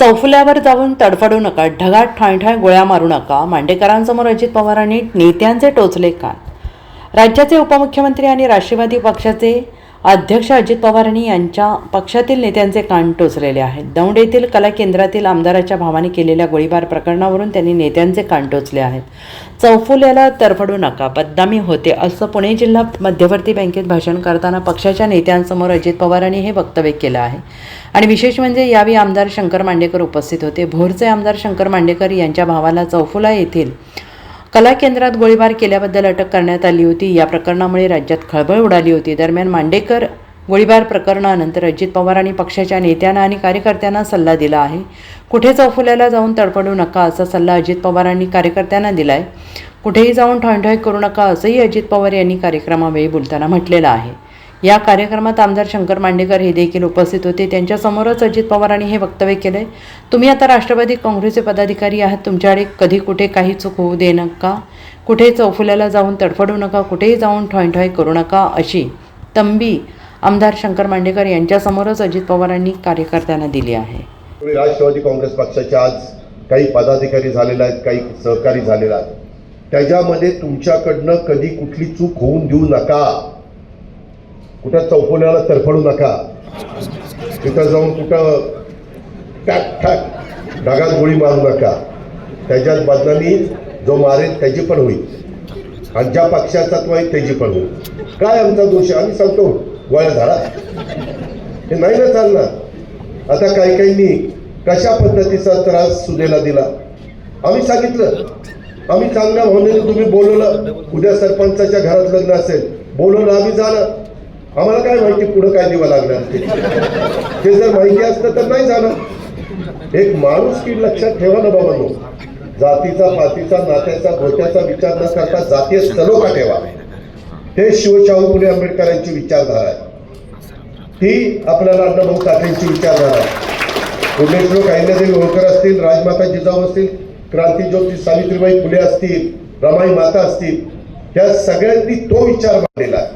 चौफुल्यावर जाऊन तडफडू नका ढगात ठायठाय गोळ्या मारू नका. मांडेकरांसमोर अजित पवारांनी नेत्यांचे टोचले कान. राज्याचे उपमुख्यमंत्री आणि राष्ट्रवादी पक्षाचे अध्यक्ष अजित पवारांनी यांच्या पक्षातील नेत्यांचे कान टोचलेले आहेत. दौंड येथील कला केंद्रातील आमदाराच्या भावाने केलेल्या गोळीबार प्रकरणावरून त्यांनी नेत्यांचे कान टोचले आहेत. चौफुल्याला तरफडू नका बदनामी होते असं पुणे जिल्हा मध्यवर्ती बँकेत भाषण करताना पक्षाच्या नेत्यांसमोर अजित पवारांनी हे वक्तव्य केलं आहे. आणि विशेष म्हणजे यावेळी आमदार शंकर मांडेकर उपस्थित होते. भोरचे आमदार शंकर मांडेकर यांच्या भावाला चौफुला येथील कला केंद्रात गोळीबार केल्याबद्दल अटक करण्यात आली होती. या प्रकरणामुळे राज्यात खळबळ उडाली होती. दरम्यान मांडेकर गोळीबार प्रकरणानंतर अजित पवार आणि पक्षाच्या नेत्यांना आणि कार्यकर्त्यांना सल्ला दिला आहे. कुठे चौफुल्याला जाऊन तडफडू नका असा सल्ला अजित पवारांनी कार्यकर्त्यांना दिला आहे कुठेही जाऊन ठणठण करू नका असंही अजित पवार यांनी कार्यक्रमावेळी बोलताना म्हटलेलं आहे. या कार्यक्रमात आमदार शंकर मांडेकर हे देखील उपस्थित होते. त्यांच्यासमोरच अजित पवारांनी हे वक्तव्य केलंय. तुम्ही आता राष्ट्रवादी काँग्रेसचे पदाधिकारी आहात. तुमच्याकडे कधी कुठे काही चूक होऊ दे नका. कुठे चौफुल्याला जाऊन तडफडू नका. कुठेही जाऊन ठॉय करू नका अशी तंबी आमदार शंकर मांडेकर यांच्यासमोरच अजित पवारांनी कार्यकर्त्यांना दिली आहे. राष्ट्रवादी काँग्रेस पक्षाचे आज काही पदाधिकारी झालेला आहेत काही सहकारी झालेला आहेत. त्याच्यामध्ये तुमच्याकडनं कधी कुठली चूक होऊन देऊ नका. कुठं चौफोल्याला तरफडू नका. तिथं जाऊन कुठं टॅक टॅक ढगात गोळी मारू नका. त्याच्यात बदनामी जो मारेल त्याची पण होईल. आणि ज्या पक्षाचा तो आहे त्याची पण होईल. काय आमचा दोष आहे? आम्ही सांगतो. गोळ्या झाडा. हे नाही ना चालणार. आता काही काहींनी कशा पद्धतीचा त्रास सुदेला दिला? आम्ही सांगितलं. आम्ही चांगल्या भावनेने तुम्ही बोलवलं. उद्या सरपंचाच्या घरात लग्न असेल. बोलवलं आम्ही झालं आम्हाला काय माहिती पुढं काय दिवं लागणार ते? जर माहिती असतं तर नाही झालं. एक माणूस की लक्षात ठेवा ना बाबांनो जातीचा पातीचा नात्याचा भोत्याचा विचार न करता जातीय सलोखा ठेवा. हे शिवशाहू फुले आंबेडकरांची विचारधारा आहे. ही आपल्याला अण्णाभाऊ साठेंची विचारधारा आहे. पुण्यश्लोक अहिल्यादेवी होळकर असतील राजमाता जिजाऊ असतील क्रांतीज्योती सावित्रीबाई फुले असतील रमाई माता असतील या सगळ्यांनी तो विचार मांडलेला आहे.